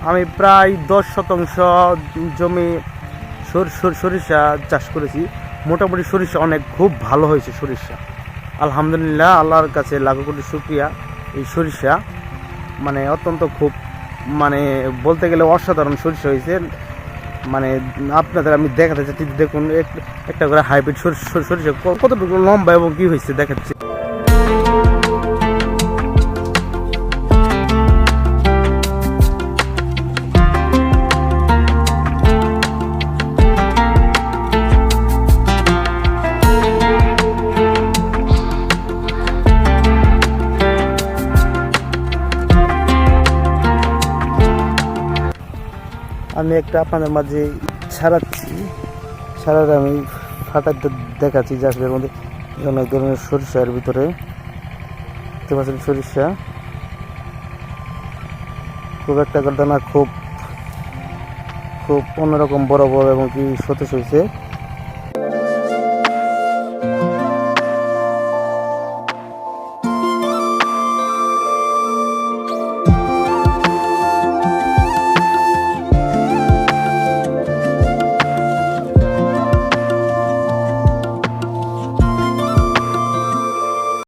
আমি প্রায় দশ শতাংশ জমি সর- সর- সরিষা চাষ করেছি। মোটামুটি সরিষা অনেক, খুব ভালো হয়েছে সরিষা। আলহামদুলিল্লাহ, আল্লাহর কাছে লাখো কোটি শুক্রিয়া। এই সরিষা মানে অত্যন্ত খুব মানে বলতে গেলে অসাধারণ সরিষা হয়েছে। মানে আপনাদের আমি দেখাতে চাচ্ছি, দেখুন, এক- একটা করে হাইব্রিড সরিষা কতটুকু লম্বা এবং কী হয়েছে দেখাচ্ছি। আমি একটা আপনাদের মাঝে ছাড়াচ্ছি। ছাড়াতে আমি ফাটাতে দেখাচ্ছি আসলে মধ্যে অনেক ধরনের সরিষার ভিতরে। দেখতে পাচ্ছেন সরিষা। খুব একটা দানা খুব খুব অন্যরকম বড় বড় এবং কি সতেজ হয়েছে।